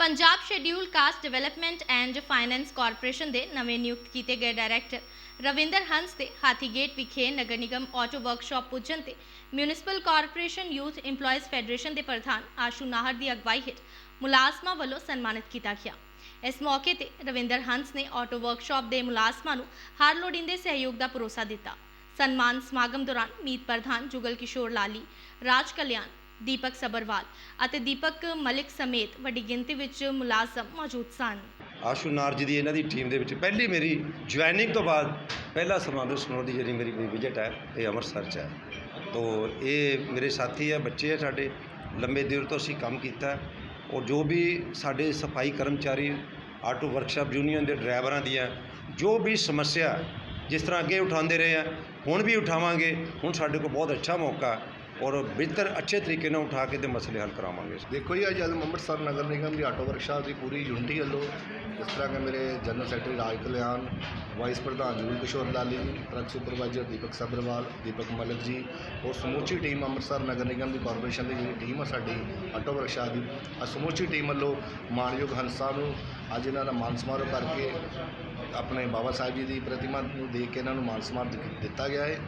Punjab schedule caste development and finance corporation ਦੇ ਨਵੇਂ ਨਿਯੁਕਤ ਕੀਤੇ ਗਏ ਡਾਇਰੈਕਟਰ ਰਵਿੰਦਰ ਹੰਸ ਤੇ ਹਾਥੀਗੇਟ ਵਿਖੇ ਨਗਰ ਨਿਗਮ ਆਟੋ ਵਰਕਸ਼ਾਪ ਪੁੱਜਣ ਤੇ municipal corporation youth EMPLOYEES federation ਦੇ ਪ੍ਰਧਾਨ ਆਸ਼ੂ ਨਾਹਰ ਦੀ ਅਗਵਾਈ ਹੇਠ ਮੁਲਾਜ਼ਮਾਂ ਵੱਲੋਂ ਸਨਮਾਨਿਤ ਕੀਤਾ ਗਿਆ। ਇਸ ਮੌਕੇ ਤੇ ਰਵਿੰਦਰ ਹੰਸ ਨੇ ਆਟੋ ਵਰਕਸ਼ਾਪ ਦੇ ਮੁਲਾਜ਼ਮਾਂ ਨੂੰ ਹਰ ਲੋੜੀਂਦੇ ਸਹਿਯੋਗ ਦਾ ਭਰੋਸਾ ਦਿੱਤਾ। ਸਨਮਾਨ ਸਮਾਗਮ ਦੌਰਾਨ ਮੀਤ ਪ੍ਰਧਾਨ ਜੁਗਲ ਕਿਸ਼ੋਰ ਲਾਲੀ, ਰਾਜ ਕਲਿਆਣ ਦੀਪਕ ਸਬਰਵਾਲ ਅਤੇ ਦੀਪਕ ਮਲਿਕ ਸਮੇਤ ਵੱਡੀ ਗਿਣਤੀ ਵਿੱਚ ਮੁਲਾਜ਼ਮ ਮੌਜੂਦ ਸਨ। ਆਸ਼ੂ ਨਾਰ ਜੀ ਦੀ ਇਹਨਾਂ ਦੀ ਟੀਮ ਦੇ ਵਿੱਚ ਪਹਿਲੀ ਮੇਰੀ ਜੁਆਇਨਿੰਗ ਤੋਂ ਬਾਅਦ ਪਹਿਲਾ ਸਮਾਗਮ ਸੁਣਨ ਦੀ ਜਿਹੜੀ ਮੇਰੀ ਵਿਜ਼ਿਟ ਹੈ, ਇਹ ਅੰਮ੍ਰਿਤਸਰ 'ਚ ਹੈ। ਤੋ ਇਹ ਮੇਰੇ ਸਾਥੀ ਹੈ ਬੱਚੇ ਹੈ ਸਾਡੇ, ਲੰਬੇ ਦੇਰ ਤੋਂ ਅਸੀਂ ਕੰਮ ਕੀਤਾ ਔਰ ਜੋ ਵੀ ਸਾਡੇ ਸਫ਼ਾਈ ਕਰਮਚਾਰੀ, ਆਟੋ ਵਰਕਸ਼ਾਪ ਯੂਨੀਅਨ ਦੇ ਡਰਾਈਵਰਾਂ ਦੀਆਂ, ਜੋ ਵੀ ਸਮੱਸਿਆ ਜਿਸ ਤਰ੍ਹਾਂ ਅੱਗੇ ਉਠਾਉਂਦੇ ਰਹੇ ਆ, ਹੁਣ ਵੀ ਉਠਾਵਾਂਗੇ, ਹੁਣ ਸਾਡੇ ਕੋਲ ਬਹੁਤ ਅੱਛਾ ਮੌਕਾ ਔਰ ਬਿਹਤਰ ਅੱਛੇ ਤਰੀਕੇ ਨਾਲ ਉਠਾ ਕੇ ਤੇ ਮਸਲੇ ਹੱਲ ਕਰਾਵਾਂਗੇ ਦੇਖੋ ਜੀ, ਅੱਜ ਅੰਮ੍ਰਿਤਸਰ ਨਗਰ ਨਿਗਮ ਦੀ ਆਟੋ ਵਰਕਸ਼ਾ ਦੀ ਪੂਰੀ ਯੂਨਿਟੀ ਵੱਲੋਂ ਜਿਸ ਤਰ੍ਹਾਂ ਕਿ ਮੇਰੇ general secretary Raj Kalyan, vice ਪ੍ਰਧਾਨ ਜੁਗਲ ਕਿਸ਼ੋਰ ਲਾਲੀ, ਟਰੱਕ ਸੁਪਰਵਾਈਜ਼ਰ ਦੀਪਕ ਸਬਰਵਾਲ ਦੀਪਕ ਮਲਿਕ ਜੀ, ਔਰ ਸਮੁੱਚੀ ਟੀਮ ਅੰਮ੍ਰਿਤਸਰ ਨਗਰ ਨਿਗਮ ਦੀ ਕਾਰਪੋਰੇਸ਼ਨ ਦੀ ਜਿਹੜੀ ਟੀਮ ਆ ਸਾਡੀ ਆਟੋ ਵਰਕਸ਼ਾ ਦੀ ਆ ਸਮੁੱਚੀ ਟੀਮ ਵੱਲੋਂ ਮਾਨਯੋਗ ਹੰਸਾ ਨੂੰ ਅੱਜ ਇਹਨਾਂ ਦਾ ਮਾਨ ਸਮਾਰੋਹ ਕਰਕੇ ਆਪਣੇ ਬਾਬਾ ਸਾਹਿਬ ਜੀ ਦੀ ਪ੍ਰਤਿਮਾ ਨੂੰ ਦੇਖ ਕੇ ਇਹਨਾਂ ਨੂੰ ਮਾਨ ਸਨਮਾਨ ਦਿੱਤਾ ਗਿਆ ਹੈ।